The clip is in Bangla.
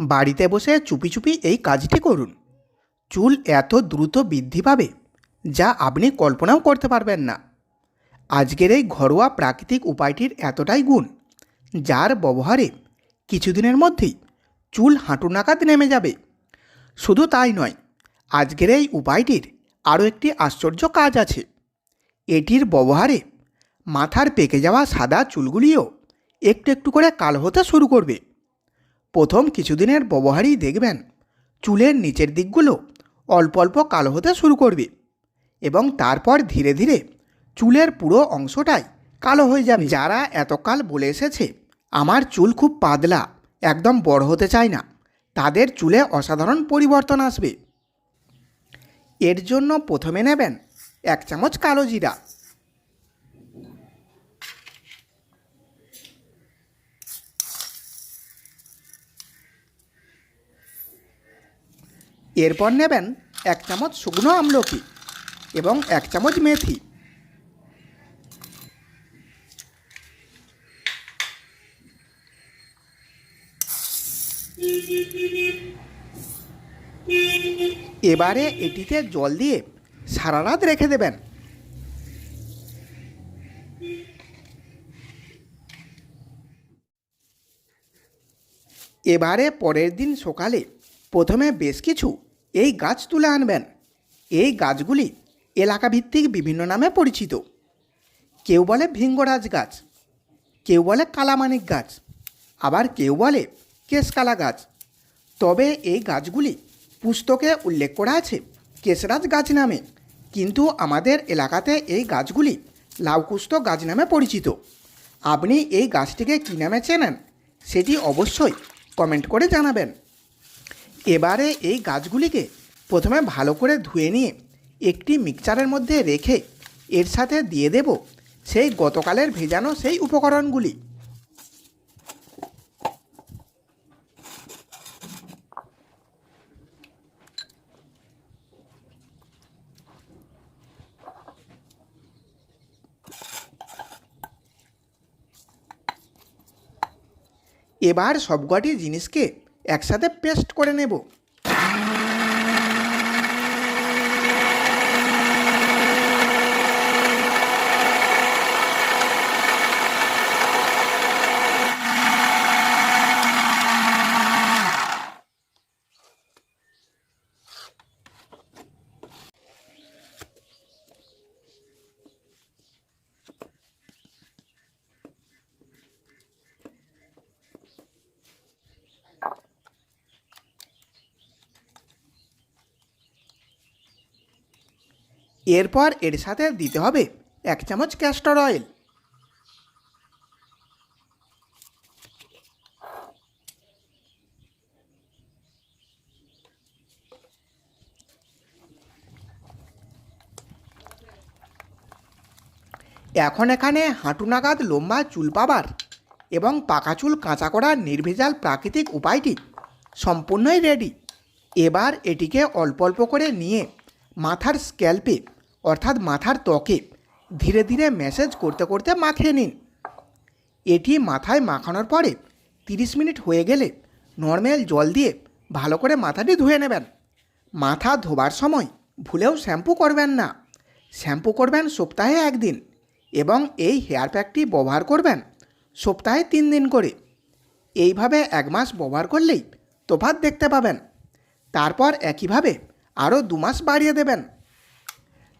বাড়িতে বসে চুপি চুপি এই কাজটি করুন। চুল এত দ্রুত বৃদ্ধি পাবে যা আপনি কল্পনাও করতে পারবেন না। আজকের এই ঘরোয়া প্রাকৃতিক উপায়টির এতটাই গুণ, যার ব্যবহারে কিছুদিনের মধ্যেই চুল হাঁটু নাকাত নেমে যাবে। শুধু তাই নয়, আজকের এই উপায়টির আরও একটি আশ্চর্য কাজ আছে। এটির ব্যবহারে মাথার পেকে যাওয়া সাদা চুলগুলিও একটু একটু করে কালো হতে শুরু করবে। প্রথম কিছুদিনের ব্যবহারই দেখবেন। চুলের নিচের দিকগুলো অল্প অল্প কালো হতে শুরু করবে এবং তারপর ধীরে ধীরে চুলের পুরো অংশটাই কালো হয়ে যাবে। যারা এতকাল বলে এসেছে, আমার চুল খুব পাতলা, একদম বড় হতে চায় না তাদের চুলে অসাধারণ পরিবর্তন আসবে। এর জন্য প্রথমে নেবেন এক চামচ কালো জিরা। এরপর নেবেন এক চামচ শুকনো আমলকি এবং এক চামচ মেথি। এবারে এটিতে জল দিয়ে সারা রাত রেখে দেবেন। এবারে পরের দিন সকালে প্রথমে বেশ কিছু এই গাছ তুলে আনবেন। এই গাছগুলি এলাকাভিত্তিক বিভিন্ন নামে পরিচিত। কেউ বলে ভিঙ্গরাজ গাছ, কেউ বলে কালামানিক গাছ, আবার কেউ বলে কেশকালা গাছ। তবে এই গাছগুলি পুস্তকে উল্লেখ করা আছে কেশরাজ গাছ নামে। কিন্তু আমাদের এলাকাতে এই গাছগুলি লাউকুস্ত গাছ নামে পরিচিত। আপনি এই গাছটিকে কী নামে চেনেন, সেটি অবশ্যই কমেন্ট করে জানাবেন। এবারে এই গাছগুলিকে প্রথমে ভালো করে ধুয়ে নিয়ে একটি মিক্সচারের মধ্যে রেখে এর সাথে দিয়ে দেব সেই গতকালের ভেজানো সেই উপকরণগুলি। এবার সবকটি জিনিসকে একসাথে পেস্ট করে নেব। এরপর এর সাথে দিতে হবে এক চামচ ক্যাস্টর অয়েল এখন এখানে হাঁটু নাগাদ লম্বা চুল পাবার এবং পাকা চুল কাঁচা করার নির্ভেজাল প্রাকৃতিক উপায়টি সম্পূর্ণই রেডি এবার এটিকে অল্প অল্প করে নিয়ে মাথার স্ক্যাল্পে অর্থাৎ মাথার ত্বকে ধীরে ধীরে ম্যাসেজ করতে করতে মাখিয়ে নিন। এটি মাথায় মাখানোর পরে তিরিশ মিনিট হয়ে গেলে নর্মাল জল দিয়ে ভালো করে মাথাটি ধুয়ে নেবেন। মাথা ধোবার সময় ভুলেও শ্যাম্পু করবেন না। শ্যাম্পু করবেন সপ্তাহে একদিন এবং এই হেয়ার প্যাকটি ব্যবহার করবেন সপ্তাহে তিন দিন করে। এইভাবে এক মাস ব্যবহার করলেই তোফাত দেখতে পাবেন। তারপর একইভাবে আরও দু মাস বাড়িয়ে দেবেন।